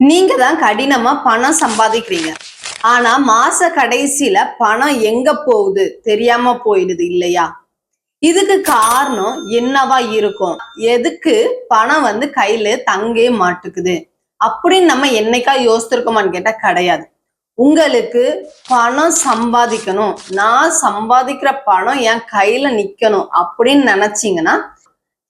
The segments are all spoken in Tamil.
நீங்க தான் கடினமா பணம் சம்பாதிக்கிறீங்க. ஆனா மாச கடைசியில பணம் எங்க போகுது? தெரியாம போயிடுது இல்லையா? இதுக்கு காரணம் என்னவா இருக்கும்? எதுக்கு பணம் வந்து கையில தங்கே மாட்டுக்குது? அப்படின்னு நம்ம என்னைக்கா யோசிச்சிருக்கோமான்னு கேட்டா கிடையாது. உங்களுக்கு பணம் சம்பாதிக்கணும். நான் சம்பாதிக்கிற பணம் என் கையில நிக்கணும் அப்படின்னு நினைச்சீங்கன்னா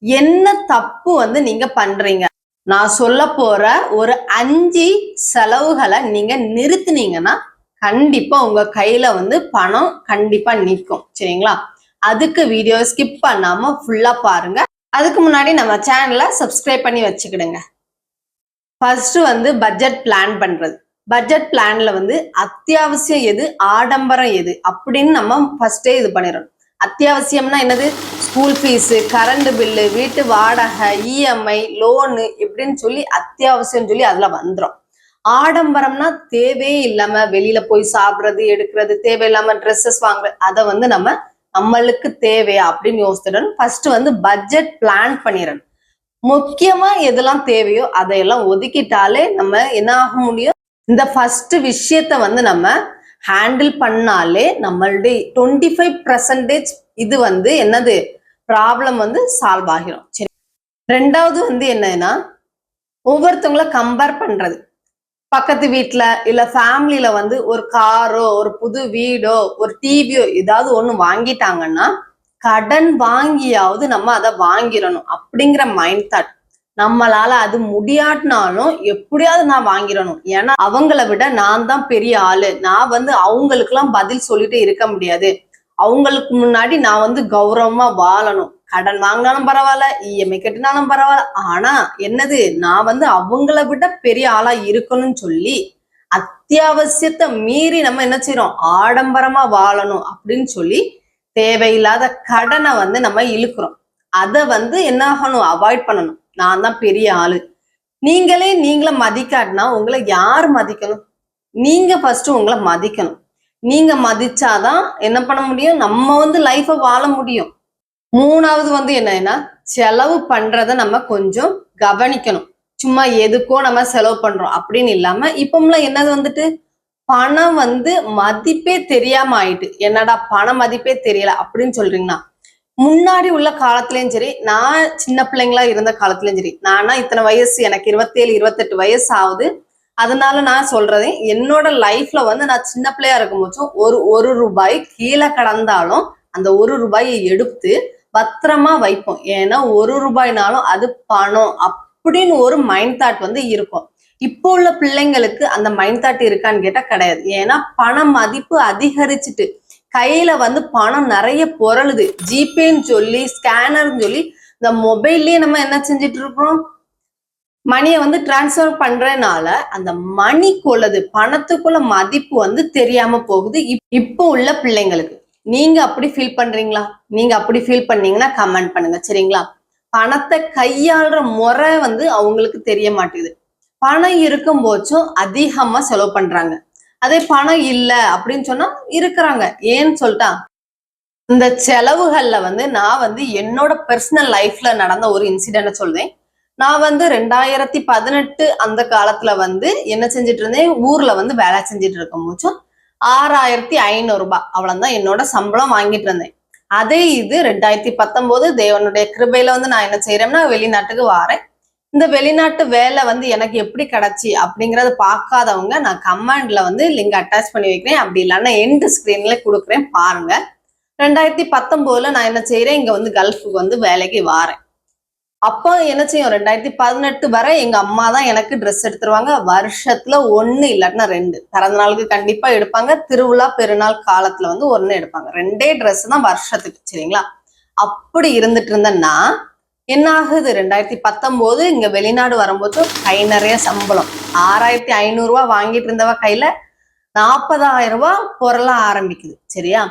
என்ன தப்பு வந்து நீங்க பண்றீங்க? நான் சொல்ல போற ஒரு அஞ்சு செலவுகளை நீங்க நிறுத்துனீங்கன்னா கண்டிப்பா உங்க கையில வந்து பணம் கண்டிப்பா நிற்கும். சரிங்களா? அதுக்கு வீடியோ ஸ்கிப் பண்ணாம ஃபுல்லா பாருங்க. அதுக்கு முன்னாடி நம்ம சேனலை சப்ஸ்கிரைப் பண்ணி வச்சுக்கிடுங்க. ஃபர்ஸ்ட் வந்து பட்ஜெட் பிளான் பண்றது. பட்ஜெட் பிளான்ல வந்து அத்தியாவசியம் எது? ஆடம்பரம் எது? அப்படின்னு நம்ம ஃபர்ஸ்டே இது பண்ணிடணும். அத்தியாவசியம்னா என்னது? ஸ்கூல் ஃபீஸு கரண்ட் பில்லு வீட்டு வாடகை இஎம்ஐ லோனு இப்படின்னு சொல்லி அத்தியாவசியம் சொல்லி அதுல வந்துடும் ஆடம்பரம்னா தேவையே இல்லாம வெளியில போய் சாப்பிடுறது எடுக்கிறது தேவையில்லாம ட்ரெஸ்ஸஸ் வாங்குறது அதை வந்து நம்ம நம்மளுக்கு தேவையா அப்படின்னு யோசிச்சிடணும் ஃபர்ஸ்ட் வந்து பட்ஜெட் பிளான் பண்ணிடணும். முக்கியமா எதெல்லாம் தேவையோ அதையெல்லாம் ஒதுக்கிட்டாலே நம்ம என்ன ஆக முடியும்? இந்த ஃபர்ஸ்ட் விஷயத்த வந்து நம்ம ஹேண்டில் பண்ணாலே நம்மளுடைய டுவெண்ட்டி ஃபைவ் பர்சன்டேஜ் இது வந்து என்னது? ப்ராப்ளம் வந்து சால்வ் ஆகிரும். சரி. ரெண்டாவது வந்து என்னன்னா ஒவ்வொருத்தவங்கள கம்பேர் பண்றது. பக்கத்து வீட்டில் இல்ல ஃபேமிலியில வந்து ஒரு காரோ ஒரு புது வீடோ ஒரு டிவியோ ஏதாவது ஒன்று வாங்கிட்டாங்கன்னா கடன் வாங்கியாவது நம்ம அதை வாங்கிடணும் அப்படிங்கிற மைண்ட் தாட் நம்மளால அது முடியாட்டினாலும் எப்படியாவது நான் வாங்கிடணும். ஏன்னா அவங்கள விட நான் தான் பெரிய ஆளு. நான் வந்து அவங்களுக்குலாம் பதில் சொல்லிட்டு இருக்க முடியாது. அவங்களுக்கு முன்னாடி நான் வந்து கௌரவமா வாழணும். கடன் வாங்கினாலும் பரவாயில்ல இஎம்ஐ கட்டினாலும் பரவாயில்ல. ஆனா என்னது? நான் வந்து அவங்கள விட பெரிய ஆளா இருக்கணும்னு சொல்லி அத்தியாவசியத்தை மீறி நம்ம என்ன செய்யறோம் ஆடம்பரமா வாழணும் அப்படின்னு சொல்லி தேவையில்லாத கடனை வந்து நம்ம இழுக்கிறோம். அதை வந்து என்ன ஆகணும்? அவாய்ட் பண்ணணும். நான் தான் பெரிய ஆளு. நீங்களே நீங்கள மதிக்காட்டினா உங்களை யார் மதிக்கணும்? நீங்க ஃபர்ஸ்ட் உங்களை மதிக்கணும். நீங்க மதிச்சாதான் என்ன பண்ண முடியும்? நம்ம வந்து லைஃப வாழ முடியும். மூணாவது வந்து என்னன்னா செலவு பண்றத நம்ம கொஞ்சம் கவனிக்கணும். சும்மா எதுக்கோ நம்ம செலவு பண்றோம் அப்படின்னு இல்லாம இப்பம்லாம் என்னது வந்துட்டு? பணம் வந்து மதிப்பே தெரியாம ஆயிட்டு. என்னடா பண மதிப்பே தெரியல அப்படின்னு சொல்றீங்கன்னா முன்னாடி உள்ள காலத்துலயும் சரி நான் சின்ன பிள்ளைங்களா இருந்த காலத்துலயும் சரி நானா இத்தனை வயசு எனக்கு இருபத்தேழு இருபத்தெட்டு வயசு ஆகுது அதனால நான் சொல்றது என்னோட லைஃப்ல வந்து நான் சின்ன பிள்ளையா இருக்கும் போச்சும் ஒரு ஒரு ரூபாய் கீழே கடந்தாலும் அந்த ஒரு ரூபாயை எடுத்து பத்திரமா வைப்போம். ஏன்னா ஒரு ரூபாய்னாலும் அது பணம் அப்படின்னு ஒரு மைண்ட் தாட் வந்து இருக்கும். இப்போ உள்ள பிள்ளைங்களுக்கு அந்த மைண்ட் தாட் இருக்கான்னு கேட்டா கிடையாது. ஏன்னா பண மதிப்பு அதிகரிச்சுட்டு கையில வந்து பணம் நிறைய பொருளுது. ஜிபேன்னு சொல்லி ஸ்கேனர்னு சொல்லி இந்த மொபைல்லயே நம்ம என்ன செஞ்சுட்டு இருக்கிறோம் மணியை வந்து டிரான்ஸ்ஃபர் பண்றதுனால அந்த மணிக்குள்ளது பணத்துக்குள்ள மதிப்பு வந்து தெரியாம போகுது. இப்- இப்போ உள்ள பிள்ளைங்களுக்கு. நீங்க அப்படி ஃபீல் பண்றீங்களா? நீங்க அப்படி ஃபீல் பண்ணீங்கன்னா கமெண்ட் பண்ணுங்க சரிங்களா? பணத்தை கையாளுற முறை வந்து அவங்களுக்கு தெரிய மாட்டேங்குது. பணம் இருக்கும் போச்சும் அதிகமா செலவு பண்றாங்க. அதே பணம் இல்லை அப்படின்னு சொன்னா இருக்கிறாங்க. ஏன்னு சொல்லிட்டா இந்த செலவுகள்ல வந்து நான் வந்து என்னோட பர்சனல் லைஃப்ல நடந்த ஒரு இன்சிடென்ட் சொல்றேன் நான் வந்து ரெண்டாயிரத்தி பதினெட்டு அந்த காலத்துல வந்து என்ன செஞ்சுட்டு இருந்தேன்? ஊர்ல வந்து வேலை செஞ்சுட்டு இருக்கும் போச்சும் ஆறாயிரத்தி ஐநூறு ரூபாய் அவ்வளவுதான் என்னோட சம்பளம் வாங்கிட்டு இருந்தேன். அதே இது ரெண்டாயிரத்தி பத்தொன்பது தேவனுடைய கிருபையில வந்து நான் என்ன செய்யறேன்னா வெளிநாட்டுக்கு வாரேன். இந்த வெளிநாட்டு வேலை வந்து எனக்கு எப்படி கிடைச்சி அப்படிங்கறத பார்க்காதவங்க நான் கமெண்ட்ல வந்து லிங்க் அட்டாச் பண்ணி வைக்கிறேன். அப்படி இல்லைன்னா எண்டு ஸ்கிரீன்ல கொடுக்குறேன் பாருங்க. ரெண்டாயிரத்தி பத்தொன்பதுல நான் என்ன செய்யறேன் இங்க வந்து கல்ஃபுக்கு வந்து வேலைக்கு வாரேன். அப்போ என்ன செய்யும்? ரெண்டாயிரத்தி பதினெட்டு வரை எங்க அம்மா தான் எனக்கு ட்ரெஸ் எடுத்துருவாங்க. வருஷத்துல ஒன்னு இல்லாட்டினா ரெண்டு. பிறந்த நாளுக்கு கண்டிப்பா எடுப்பாங்க. திருவிழா பெருநாள் காலத்துல வந்து ஒன்னு எடுப்பாங்க. ரெண்டே ட்ரெஸ் தான் வருஷத்துக்கு சரிங்களா? அப்படி இருந்துட்டு இருந்தேன்னா என்ன ஆகுது? ரெண்டாயிரத்தி பத்தொம்போது இங்க வெளிநாடு வரும்போது கை நிறைய சம்பளம். ஆறாயிரத்தி ஐநூறுரூவா வாங்கிட்டு இருந்தவ கையில நாற்பதாயிரம் ரூபாய் பொருள ஆரம்பிக்குது. சரியா?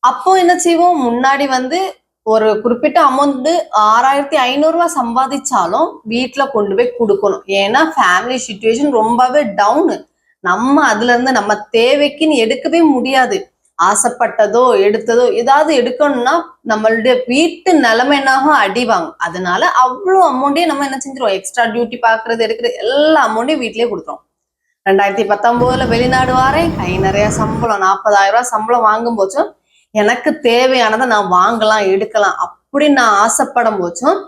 அப்போ என்ன செய்வோம்? முன்னாடி வந்து ஒரு குறிப்பிட்ட அமௌண்ட் ஆறாயிரத்தி ஐநூறுரூவா சம்பாதிச்சாலும் வீட்டில் கொண்டு போய் கொடுக்கணும். ஏன்னா ஃபேமிலி சுச்சுவேஷன் ரொம்பவே டவுனு நம்ம அதுல இருந்து நம்ம தேவைக்குன்னு எடுக்கவே முடியாது. ஆசைப்பட்டதோ எடுத்ததோ ஏதாவது எடுக்கணும்னா நம்மளுடைய வீட்டு நிலைமை என்னாகும் அடிவாங்க அதனால அவ்வளோ அமௌண்ட்டையும் நம்ம என்ன செஞ்சிருவோம்? எக்ஸ்ட்ரா டியூட்டி பாக்குறது எடுக்கிறது எல்லா அமௌண்ட்டையும் வீட்லயே கொடுத்துரும் ரெண்டாயிரத்தி பத்தொன்பதுல வெளிநாடு வாரேன். கை நிறைய சம்பளம் நாற்பதாயிரம் ரூபாய் சம்பளம் வாங்கும் போச்சும் எனக்கு தேவையானதை நான் வாங்கலாம் எடுக்கலாம் அப்படின்னு நான் ஆசைப்படும் போச்சும்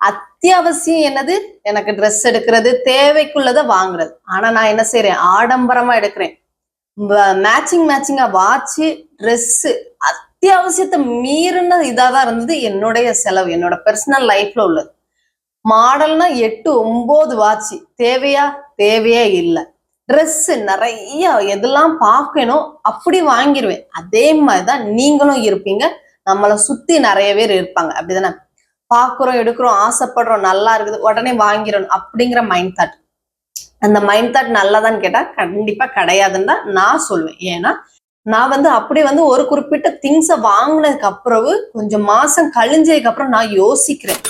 அத்தியாவசியம் என்னது? எனக்கு ட்ரெஸ் எடுக்கிறது தேவைக்குள்ளதை வாங்குறது. ஆனா நான் என்ன செய்யறேன் ஆடம்பரமா எடுக்கிறேன். மேட்சிங் மேட்சிங்கா வாட்சு ட்ரெஸ் அத்தியாவசியத்தை மீறின இதாக தான் இருந்தது என்னுடைய செலவு என்னோட பர்சனல் லைஃப்ல உள்ளது. மாடல்னா எட்டு ஒம்பது வாட்சு. தேவையா? தேவையே இல்லை. ட்ரெஸ் நிறைய எதெல்லாம் பார்க்கணும் அப்படி வாங்கிடுவேன் அதே மாதிரிதான் நீங்களும் இருப்பீங்க. நம்மளை சுத்தி நிறைய பேர் இருப்பாங்க. அப்படிதானே? பார்க்குறோம் எடுக்கிறோம் ஆசைப்படுறோம் நல்லா இருக்குது உடனே வாங்கிடணும் அப்படிங்கிற மைண்ட் தாட் அந்த மைண்ட் தாட் நல்லதான்னு கேட்டா கண்டிப்பா கிடையாதுன்னு தான் நான் சொல்லுவேன் ஏன்னா நான் வந்து அப்படி வந்து ஒரு குறிப்பிட்ட திங்ஸை வாங்கினதுக்கு அப்புறம் கொஞ்சம் மாசம் கழிஞ்சதுக்கு அப்புறம் நான் யோசிக்கிறேன்.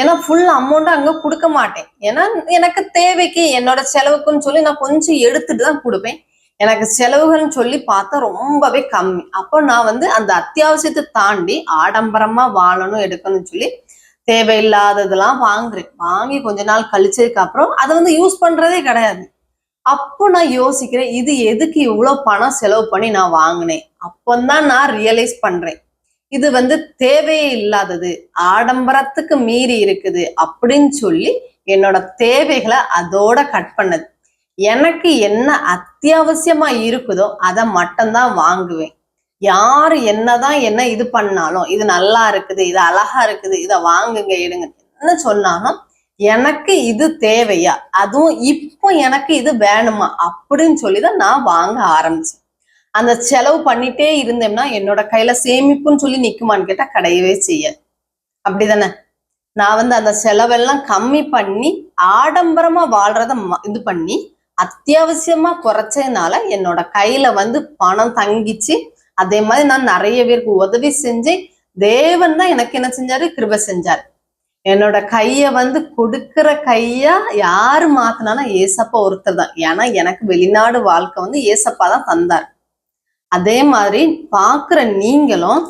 ஏன்னா ஃபுல் அமௌண்ட் அங்க கொடுக்க மாட்டேன். ஏன்னா எனக்கு தேவைக்கு என்னோட செலவுக்குன்னு சொல்லி நான் கொஞ்சம் எடுத்துட்டு தான் கொடுப்பேன். எனக்கு செலவுகள்னு சொல்லி பார்த்தா ரொம்பவே கம்மி. அப்போ நான் வந்து அந்த அத்தியாவசியத்தை தாண்டி ஆடம்பரமா வாழணும் எடுக்கணும்னு சொல்லி தேவையில்லாததெல்லாம் வாங்குறேன் வாங்கி கொஞ்ச நாள் கழிச்சதுக்கு அப்புறம் அதை வந்து யூஸ் பண்றதே கிடையாது. அப்போ நான் யோசிக்கிறேன் இது எதுக்கு இவ்வளவு பணம் செலவு பண்ணி நான் வாங்கினேன்? அப்போந்தான் நான் ரியலைஸ் பண்றேன். இது வந்து தேவையே இல்லாதது ஆடம்பரத்துக்கு மீறி இருக்குது அப்படின்னு சொல்லி என்னோட தேவைகளை அதோட கட் பண்ணது. எனக்கு என்ன அத்தியாவசியமா இருக்குதோ அதை மட்டும்தான் வாங்குவேன். யாரு என்னதான் என்ன இது பண்ணாலும் இது நல்லா இருக்குது இது அழகா இருக்குது இதை வாங்குங்க எடுங்க என்ன சொன்னாலும் எனக்கு இது தேவையா? அதுவும் இப்போ எனக்கு இது வேணுமா? அப்படின்னு சொல்லி தான் நான் வாங்க ஆரம்பிச்சேன். அந்த செலவு பண்ணிட்டே இருந்தேன்னா என்னோட கையில சேமிப்புன்னு சொல்லி நிக்குமான்னு கேட்டா கிடையவே செய்யாது. அப்படிதானே? நான் வந்து அந்த செலவெல்லாம் கம்மி பண்ணி ஆடம்பரமா வாழ்றத ம- இது பண்ணி அத்தியாவசியமா குறைச்சதுனால என்னோட கையில வந்து பணம் தங்கிச்சு அதே மாதிரி நான் நிறைய பேருக்கு உதவி செஞ்சேன் தேவன் தான் எனக்கு என்ன செஞ்சாரு? கிருப செஞ்சாரு. என்னோட கைய வந்து கொடுக்கிற கையா யாரு மாத்தினாலும் ஏசப்பா ஒருத்தர் தான். ஏன்னா எனக்கு வெளிநாடு வாழ்க்கை வந்து ஏசப்பா தான் தந்தார். அதே மாதிரி பாக்குற நீங்களும்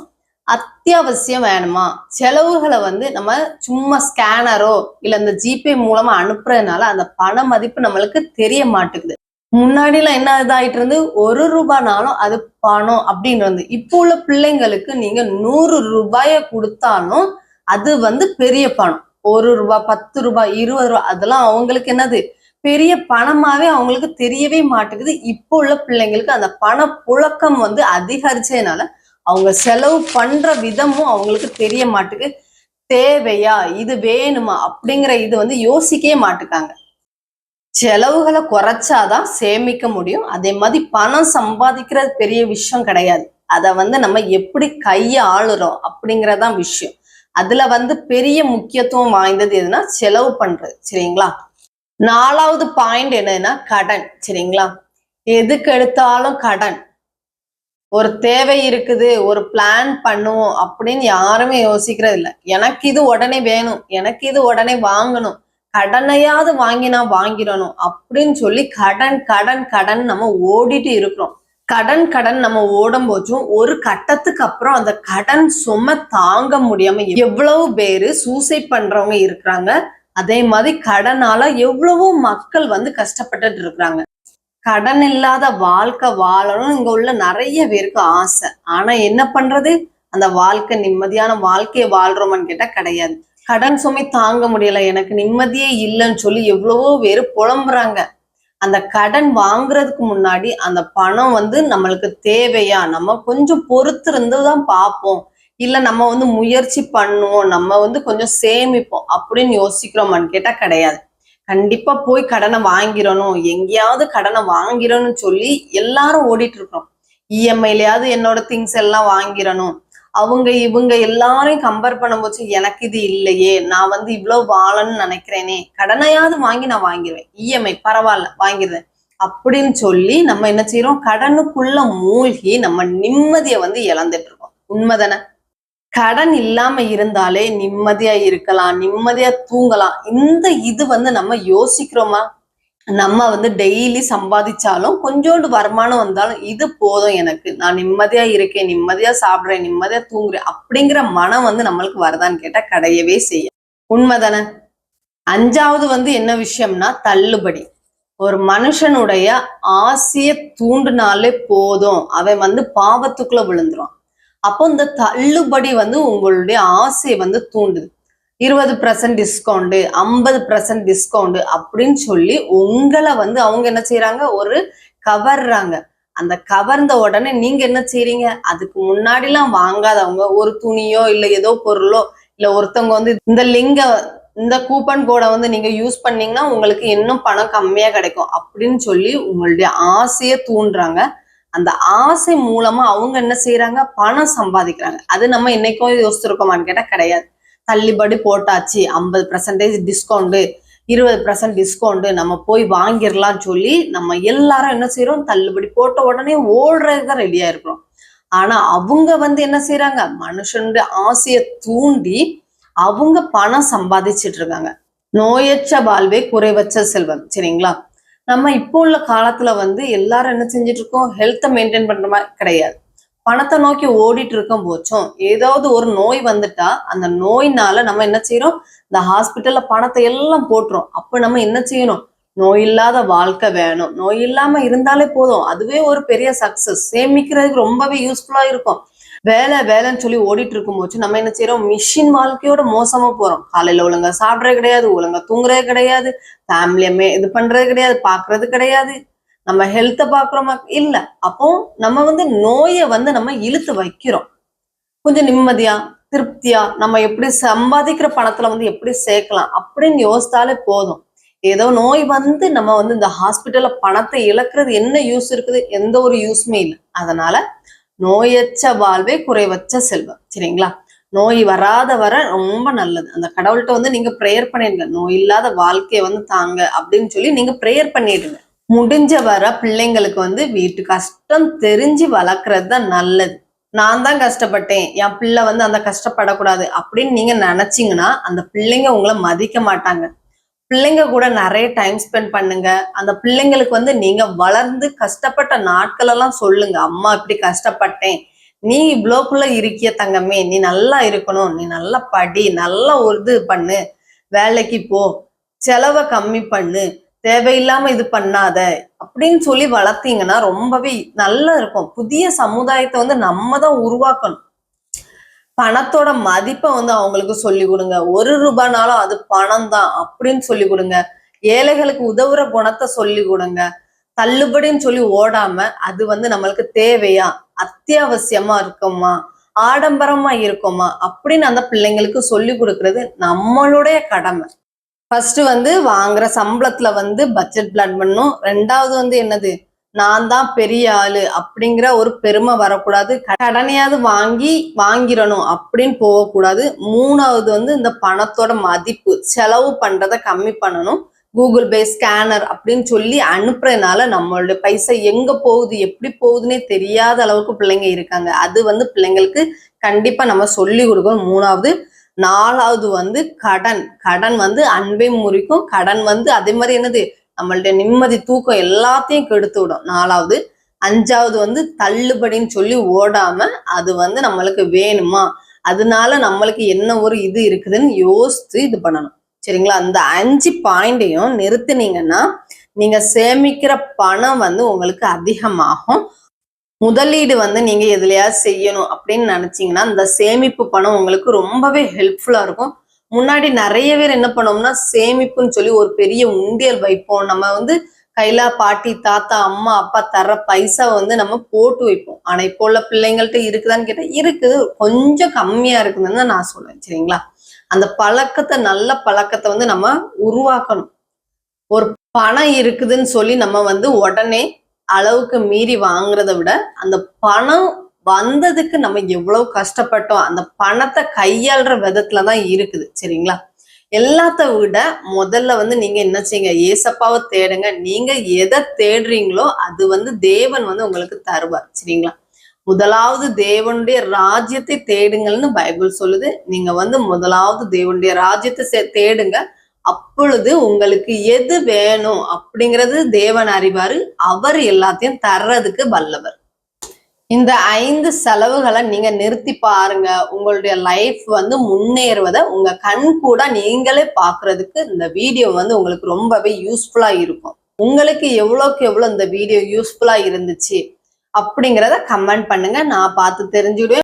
அத்தியாவசியம் வேணுமா? செலவுகளை வந்து நம்ம சும்மா ஸ்கேனரோ இல்ல இந்த ஜிபே மூலமா அனுப்புறதுனால அந்த பண மதிப்பு நம்மளுக்கு தெரிய மாட்டேங்குது. முன்னாடிலாம் என்ன இதாயிட்டு இருந்து ஒரு ரூபாய்னாலும் அது பணம் அப்படின்னு வந்து இப்போ உள்ள பிள்ளைங்களுக்கு நீங்க நூறு ரூபாய கொடுத்தாலும் அது வந்து பெரிய பணம். ஒரு ரூபாய் பத்து ரூபாய் இருபது ரூபாய் அதெல்லாம் அவங்களுக்கு என்னது? பெரிய பணமாவே அவங்களுக்கு தெரியவே மாட்டேங்குது. இப்போ உள்ள பிள்ளைங்களுக்கு அந்த பண புழக்கம் வந்து அதிகரிச்சதுனால அவங்க செலவு பண்ற விதமும் அவங்களுக்கு தெரிய மாட்டேங்குது. தேவையா? இது வேணுமா? அப்படிங்கிற இது வந்து யோசிக்கவே மாட்டுக்காங்க செலவுகளை குறைச்சாதான் சேமிக்க முடியும். அதே மாதிரி பணம் சம்பாதிக்கிறது பெரிய விஷயம் கிடையாது. அதை வந்து நம்ம எப்படி கைய ஆளுறோம் அப்படிங்கறதான் விஷயம். அதுல வந்து பெரிய முக்கியத்துவம் வாய்ந்தது எதுனா செலவு பண்றது. சரிங்களா? நாலாவது பாயிண்ட் என்னன்னா கடன். சரிங்களா? எதுக்கு எடுத்தாலும் கடன். ஒரு தேவை இருக்குது ஒரு பிளான் பண்ணுவோம் அப்படின்னு யாருமே யோசிக்கிறது இல்ல எனக்கு இது உடனே வேணும். எனக்கு இது உடனே வாங்கணும். கடனையாவது வாங்கி நான் வாங்கிடணும் அப்படின்னு சொல்லி கடன் கடன் கடன் நம்ம ஓடிட்டு இருக்கிறோம். கடன் கடன் நம்ம ஓடும் போச்சும் ஒரு கட்டத்துக்கு அப்புறம் அந்த கடன் சும தாங்க முடியாம எவ்வளவு பேரு சூசைட் பண்றவங்க இருக்கிறாங்க. அதே மாதிரி கடனால எவ்வளவோ மக்கள் வந்து கஷ்டப்பட்டுட்டு இருக்கிறாங்க. கடன் இல்லாத வாழ்க்கை வாழணும் இங்க உள்ள நிறைய பேருக்கு ஆசை. ஆனா என்ன பண்றது? அந்த வாழ்க்கை நிம்மதியான வாழ்க்கையை வாழ்றோமான்னு கேட்டா கிடையாது. கடன் சுமை தாங்க முடியல. எனக்கு நிம்மதியே இல்லைன்னு சொல்லி எவ்வளவோ பேர் புலம்புறாங்க. அந்த கடன் வாங்குறதுக்கு முன்னாடி அந்த பணம் வந்து நம்மளுக்கு தேவையா? நம்ம கொஞ்சம் பொறுத்து இருந்து தான் பார்ப்போம். இல்ல நம்ம வந்து முயற்சி பண்ணுவோம். நம்ம வந்து கொஞ்சம் சேமிப்போம் அப்படின்னு யோசிக்கிறோமான்னு கேட்டா கிடையாது. கண்டிப்பா போய் கடனை வாங்கிடணும். எங்கேயாவது கடனை வாங்கிடணும்னு சொல்லி எல்லாரும் ஓடிட்டு இருக்கிறோம். இஎம்ஐலயாவது என்னோட திங்ஸ் எல்லாம் வாங்கிடணும். அவங்க இவங்க எல்லாரையும் கம்பேர் பண்ணும்போது எனக்கு இது இல்லையே நான் வந்து இவ்வளவு வாழணும்னு நினைக்கிறேனே கடனையாவது வாங்கி நான் வாங்கிடுவேன் இஎம்ஐ பரவாயில்ல வாங்கிடுவேன் அப்படின்னு சொல்லி நம்ம என்ன செய்யறோம் கடனுக்குள்ள மூழ்கி நம்ம நிம்மதியை வந்து இழந்துட்டு இருக்கோம். உண்மைதானே? கடன் இல்லாம இருந்தாலே நிம்மதியா இருக்கலாம் நிம்மதியா தூங்கலாம். இந்த இது வந்து நம்ம யோசிக்கிறோமா? நம்ம வந்து டெய்லி சம்பாதிச்சாலும் கொஞ்சோண்டு வருமானம் வந்தாலும் இது போதும் எனக்கு. நான் நிம்மதியா இருக்கேன் நிம்மதியா சாப்பிடுறேன் நிம்மதியா தூங்குறேன் அப்படிங்கிற மனம் வந்து நம்மளுக்கு வருதான்னு கேட்டா கிடையவே செய்யும் உண்மைதானே அஞ்சாவது வந்து என்ன விஷயம்னா தள்ளுபடி. ஒரு மனுஷனுடைய ஆசைய தூண்டுனாலே போதும். அவன் வந்து பாவத்துக்குள்ள விழுந்துரும் அப்போ இந்த தள்ளுபடி வந்து உங்களுடைய ஆசையை வந்து தூண்டுது. இருபது பர்சன்ட் டிஸ்கவுண்ட் ஐம்பது பர்சன்ட் டிஸ்கவுண்ட் அப்படின்னு சொல்லி உங்களை வந்து அவங்க என்ன செய்யறாங்க ஒரு கவர்றாங்க. அந்த கவர்ந்த உடனே நீங்க என்ன செய்றீங்க? அதுக்கு முன்னாடிலாம் வாங்காதவங்க ஒரு துணியோ இல்ல ஏதோ பொருளோ இல்ல ஒருத்தவங்க வந்து இந்த லிங்க இந்த கூப்பன் கோடை வந்து நீங்க யூஸ் பண்ணீங்கன்னா உங்களுக்கு இன்னும் பணம் கம்மியா கிடைக்கும் அப்படின்னு சொல்லி உங்களுடைய ஆசையை தூண்டுறாங்க. அந்த ஆசை மூலமா அவங்க என்ன செய்யறாங்க பணம் சம்பாதிக்கிறாங்க. அது நம்ம என்னைக்கும் யோசிச்சிருக்கோமான்னு கேட்டா கிடையாது. தள்ளுபடி போட்டாச்சு. ஐம்பது பர்சன்டேஜ் டிஸ்கவுண்ட் இருபது பர்சன்ட் டிஸ்கவுண்ட் நம்ம போய் வாங்கிடலாம் சொல்லி நம்ம எல்லாரும் என்ன செய்யறோம் தள்ளுபடி போட்ட உடனே ஓடுறது தான் ரெடியா இருக்கிறோம் ஆனா அவங்க வந்து என்ன செய்யறாங்க மனுஷனுடைய ஆசையை தூண்டி அவங்க பணம் சம்பாதிச்சிட்டு இருக்காங்க. நோயற்ற வாழ்வே குறைவச்ச செல்வம். சரிங்களா? நம்ம இப்போ உள்ள காலத்துல வந்து எல்லாரும் என்ன செஞ்சுட்டு இருக்கோம்? ஹெல்த்தை மெயின்டைன் பண்ற மாதிரி கிடையாது. பணத்தை நோக்கி ஓடிட்டு இருக்கும் போச்சும் ஏதாவது ஒரு நோய் வந்துட்டா அந்த நோயினால நம்ம என்ன செய்யறோம் இந்த ஹாஸ்பிட்டல்ல பணத்தை எல்லாம் போட்டுரும் அப்ப நம்ம என்ன செய்யணும்? நோய் இல்லாத வாழ்க்கை வேணும். நோய் இல்லாம இருந்தாலே போதும். அதுவே ஒரு பெரிய சக்சஸ் சேமிக்கிறதுக்கு ரொம்பவே யூஸ்ஃபுல்லா இருக்கும். வேலை வேலைன்னு சொல்லி ஓடிட்டு இருக்கும் போச்சு நம்ம என்ன செய்யறோம் மிஷின் வாழ்க்கையோட மோசமா போறோம். காலையில ஒழுங்கா சாப்பிடறது கிடையாது ஒழுங்கா தூங்குறது கிடையாது ஃபேமிலியுமே இது பண்றது கிடையாது பாக்குறது கிடையாது. நம்ம ஹெல்த்தை பாக்குறோமா? இல்ல. அப்போ நம்ம வந்து நோயை வந்து நம்ம இழுத்து வைக்கிறோம். கொஞ்சம் நிம்மதியா திருப்தியா நம்ம எப்படி சம்பாதிக்கிற பணத்துல வந்து எப்படி சேர்க்கலாம் அப்படின்னு யோசித்தாலே போதும். ஏதோ நோய் வந்து நம்ம வந்து இந்த ஹாஸ்பிட்டல்ல பணத்தை இழக்கிறது என்ன யூஸ் இருக்குது? எந்த ஒரு யூஸுமே இல்லை. அதனால நோயற்ற வாழ்வே குறைவற்ற செல்வம். சரிங்களா? நோய் வராத வர ரொம்ப நல்லது. அந்த கடவுள்கிட்ட வந்து நீங்க ப்ரேயர் பண்ணிடுங்க. நோய் இல்லாத வாழ்க்கையை வந்து தாங்க அப்படின்னு சொல்லி நீங்க ப்ரேயர் பண்ணிடுங்க. முடிஞ்ச வர பிள்ளைங்களுக்கு வந்து வீட்டு கஷ்டம் தெரிஞ்சு வளர்க்கறது தான் நல்லது. நான் தான் கஷ்டப்பட்டேன். என் பிள்ளை வந்து அந்த கஷ்டப்படக்கூடாது அப்படின்னு நீங்க நினைச்சீங்கன்னா அந்த பிள்ளைங்க உங்களை மதிக்க மாட்டாங்க. பிள்ளைங்க கூட நிறைய டைம் ஸ்பெண்ட் பண்ணுங்க. அந்த பிள்ளைங்களுக்கு வந்து நீங்க வளர்ந்து கஷ்டப்பட்ட நாட்கள் எல்லாம் சொல்லுங்க. அம்மா இப்படி கஷ்டப்பட்டேன். நீ இவ்வளோக்குள்ள இருக்கிய தங்கமே. நீ நல்லா இருக்கணும். நீ நல்லா படி. நல்லா ஒரு இது பண்ணு. வேலைக்கு போ. செலவை கம்மி பண்ணு. தேவையில்லாம இது பண்ணாத அப்படின்னு சொல்லி வளர்த்தீங்கன்னா ரொம்பவே நல்லா இருக்கும். புதிய சமுதாயத்தை வந்து நம்ம தான் உருவாக்கணும். பணத்தோட மதிப்பை வந்து அவங்களுக்கு சொல்லி கொடுங்க. ஒரு ரூபாய்னாலும் அது பணம் தான் அப்படின்னு சொல்லி கொடுங்க. ஏழைகளுக்கு உதவுற குணத்தை சொல்லி கொடுங்க. தள்ளுபடின்னு சொல்லி ஓடாம அது வந்து நம்மளுக்கு தேவையா? அத்தியாவசியமா இருக்குமா? ஆடம்பரமா இருக்குமா? அப்படின்னு அந்த பிள்ளைங்களுக்கு சொல்லி கொடுக்கறது நம்மளுடைய கடமை. ஃபர்ஸ்ட் வந்து வாங்குற சம்பளத்துல வந்து பட்ஜெட் பிளான் பண்ணும் ரெண்டாவது வந்து என்னது? நான் தான் பெரிய ஆளு அப்படிங்கிற ஒரு பெருமை வரக்கூடாது. கடனையாவது வாங்கி வாங்கிடணும் அப்படின்னு போகக்கூடாது. மூணாவது வந்து இந்த பணத்தோட மதிப்பு செலவு பண்றதை கம்மி பண்ணணும். கூகுள் பே ஸ்கேனர் அப்படின்னு சொல்லி அனுப்புறதுனால நம்மளுடைய பைசா எங்க போகுது எப்படி போகுதுன்னே தெரியாத அளவுக்கு பிள்ளைங்க இருக்காங்க. அது வந்து பிள்ளைங்களுக்கு கண்டிப்பா நம்ம சொல்லி கொடுக்கணும். மூணாவது நாலாவது வந்து கடன். கடன் வந்து அன்பை முறிக்கும். கடன் வந்து அதே மாதிரி என்னது? நம்மள்ட்ட நிம்மதி தூக்கம் எல்லாத்தையும் கெடுத்து விடும். நாலாவது. அஞ்சாவது வந்து தள்ளுபடின்னு சொல்லி ஓடாம அது வந்து நம்மளுக்கு வேணுமா? அதனால நம்மளுக்கு என்ன ஒரு இது இருக்குதுன்னு யோசித்து இது பண்ணணும். சரிங்களா? அந்த அஞ்சு பாயிண்டையும் நிறுத்தினீங்கன்னா நீங்க சேமிக்கிற பணம் வந்து உங்களுக்கு அதிகமாகும். முதலீடு வந்து நீங்க எதுலையாவது செய்யணும் அப்படின்னு நினைச்சீங்கன்னா இந்த சேமிப்பு பணம் உங்களுக்கு ரொம்பவே ஹெல்ப்ஃபுல்லா இருக்கும். முன்னாடி நிறைய பேர் என்ன பண்ணோம்னா சேமிப்புன்னு சொல்லி ஒரு பெரிய உண்டியல் வைப்போம். நம்ம வந்து கையில பாட்டி தாத்தா அம்மா அப்பா தர்ற பைசா வந்து நம்ம போட்டு வைப்போம். ஆனா இப்போ உள்ள பிள்ளைங்கள்ட்ட இருக்குதான்னு கேட்டா இருக்குது கொஞ்சம் கம்மியா இருக்குதுன்னு தான் நான் சொல்லுவேன். சரிங்களா? அந்த பழக்கத்தை நல்ல பழக்கத்தை வந்து நம்ம உருவாக்கணும். ஒரு பணம் இருக்குதுன்னு சொல்லி நம்ம வந்து உடனே அளவுக்கு மீறி வாங்குறத விட அந்த பணம் வந்ததுக்கு நம்ம எவ்வளவு கஷ்டப்பட்டோம் அந்த பணத்தை கையாளுற விதத்துல தான் இருக்குது சரிங்களா? எல்லாத்த விட முதல்ல வந்து நீங்க என்ன செய்யுங்க ஏசப்பாவை தேடுங்க. நீங்க எதை தேடுறீங்களோ அது வந்து தேவன் வந்து உங்களுக்கு தருவார் சரிங்களா? முதலாவது தேவனுடைய ராஜ்யத்தை தேடுங்கள்னு பைபிள் சொல்லுது. நீங்க வந்து முதலாவது தேவனுடைய ராஜ்யத்தை தேடுங்க. அப்பொழுது உங்களுக்கு எது வேணும் அப்படிங்கிறது தேவன் அறிவாரு. அவர் எல்லாத்தையும் தர்றதுக்கு வல்லவர். இந்த ஐந்து செலவுகளை நீங்க நிறுத்தி பாருங்க. உங்களுடைய லைஃப் வந்து முன்னேறுவதை உங்க கண் கூட நீங்களே பாக்குறதுக்கு இந்த வீடியோ வந்து உங்களுக்கு ரொம்பவே யூஸ்ஃபுல்லா இருக்கும். உங்களுக்கு எவ்வளோக்கு எவ்வளோ இந்த வீடியோ யூஸ்ஃபுல்லா இருந்துச்சு அப்படிங்கிறத கமெண்ட் பண்ணுங்க. நான் பார்த்து தெரிஞ்சுடுவேன்